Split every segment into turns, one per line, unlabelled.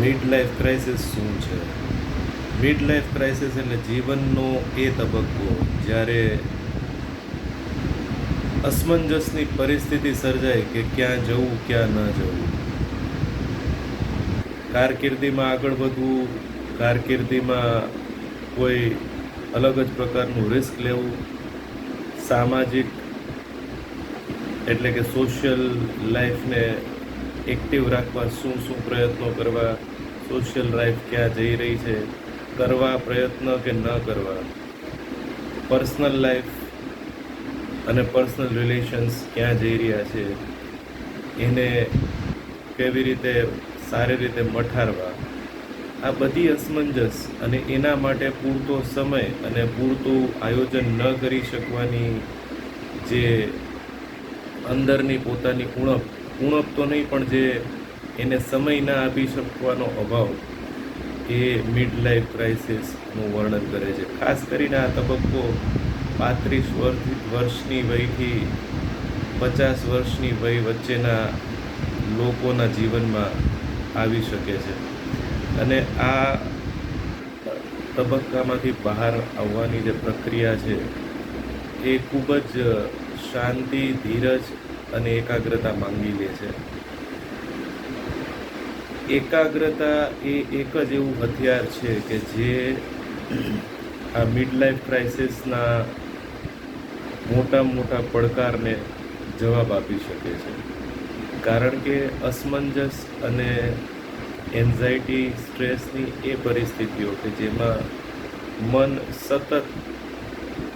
Mid life crisis શું છે? Mid life crisis એટલે જીવનનો એ તબક્કો જ્યારે અસમંજસની પરિસ્થિતિ સર્જાય કે ક્યાં જવું, ક્યાં ન જવું. કારકિર્દીમાં આગળ વધવું, કારકિર્દીમાં કોઈ અલગ જ પ્રકારનું રિસ્ક લેવું, સામાજિક એટલે કે સોશિયલ લાઈફને એક્ટિવ રાખવા શું શું પ્રયત્નો કરવા સોશિયલ લાઈફ ક્યાં જઈ રહી છે, કરવા પ્રયત્ન કે ન કરવા? પર્સનલ લાઈફ અને પર્સનલ રિલેશન્સ ક્યાં જઈ રહ્યા છે, એને કેવી રીતે સારી રીતે મઠારવા? આ બધી અસમંજસ અને એના માટે પૂરતો સમય અને પૂરતું આયોજન ન કરી શકવાની જે અંદરની પોતાની ઉણપ ઉણપ તો નહીં, પણ જે એને સમય ના આપી શકવાનો અભાવ એ મિડ લાઈફ ક્રાઇસિસનું વર્ણન કરે છે. ખાસ કરીને આ તબક્કો પાંત્રીસ વર્ષ, વર્ષની વયથી પચાસ વર્ષની વય વચ્ચેના લોકોના જીવનમાં આવી શકે છે. અને આ તબક્કામાંથી બહાર આવવાની જે પ્રક્રિયા છે, એ ખૂબ જ શાંતિ, ધીરજ અને એકાગ્રતા માંગી લે છે. એકાગ્રતા એ એક જ એવું હથિયાર છે કે જે આ મિડ લાઈફ ક્રાઇસિસના મોટા મોટા પડકારને જવાબ આપી શકે છે. કારણ કે અસમંજસ અને એન્ઝાયટી સ્ટ્રેસની એ પરિસ્થિતિઓ કે જેમાં મન સતત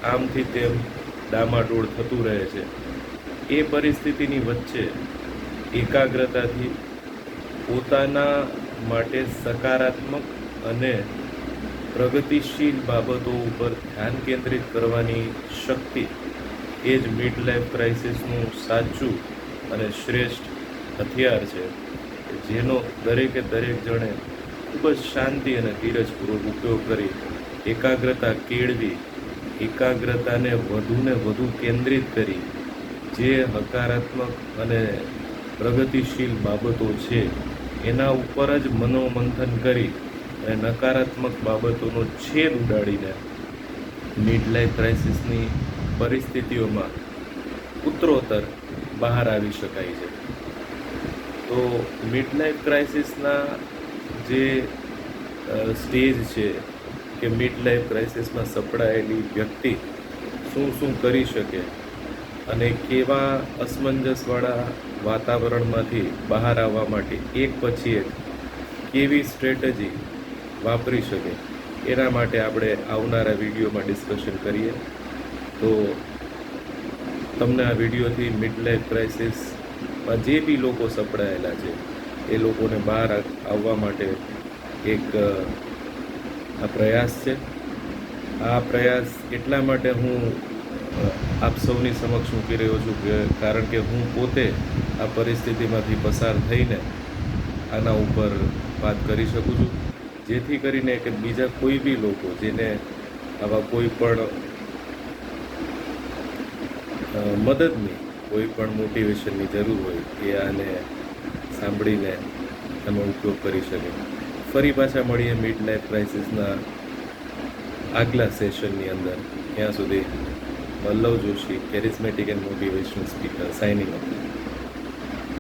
આમથી તેમ ડામાડોળ થતું રહે છે. એ પરિસ્થિતિની વચ્ચે એકાગ્રતાથી પોતાના માટે સકારાત્મક અને પ્રગતિશીલ બાબતો ઉપર ધ્યાન કેન્દ્રિત કરવાની શક્તિ એ જ મિડ લાઈફ ક્રાઇસિસનું સાચું અને શ્રેષ્ઠ હથિયાર છે, જેનો દરેકે દરેક જણે ખૂબ જ શાંતિ અને ધીરજપૂર્વક ઉપયોગ કરી એકાગ્રતા કેળવી, એકાગ્રતાને વધુને વધુ કેન્દ્રિત કરી જે હકારાત્મક અને પ્રગતિશીલ બાબતો છે, એના ઉપર જ મનોમંથન કરી અને નકારાત્મક બાબતોનો છેદ ઉડાડીને મિડ લાઈફ ક્રાઇસિસની પરિસ્થિતિઓમાં ઉત્તરોત્તર બહાર આવી શકાય છે. તો મિડ લાઈફ ક્રાઇસિસના જે સ્ટેજ છે કે મિડ લાઈફ ક્રાઇસિસમાં સપડાયેલી વ્યક્તિ શું શું કરી શકે અને કેવા અસમંજસવાળા વાતાવરણમાંથી બહાર આવવા માટે એક પછી એક કેવી સ્ટ્રેટેજી વાપરી શકે, એના માટે આપણે આવનારા વિડીયોમાં ડિસ્કશન કરીએ. તો તમને આ વિડીયોથી મિડ લાઈફ ક્રાઇસિસમાં જે બી લોકો સપડાયેલા છે, એ લોકોને બહાર આવવા માટે એક, આ પ્રયાસ છે. આ પ્રયાસ એટલા માટે હું આપ સૌની સમક્ષ મૂકી રહ્યો છું કે કારણ કે હું પોતે આ પરિસ્થિતિમાંથી પસાર થઈને આના ઉપર વાત કરી શકું છું. જેથી કરીને કે બીજા કોઈ બી લોકો જેને આવા કોઈ પણ મદદની કોઈ પણ મોટિવેશનની જરૂર હોય એ આને સાંભળીને એનો ઉપયોગ કરી શકે. ફરી પાછા મળીએ મિડ નાઇટ ક્રાઇસિસના આગલા સેશનની અંદર. ત્યાં સુધી Vallav Joshi charismatic and motivational speaker signing off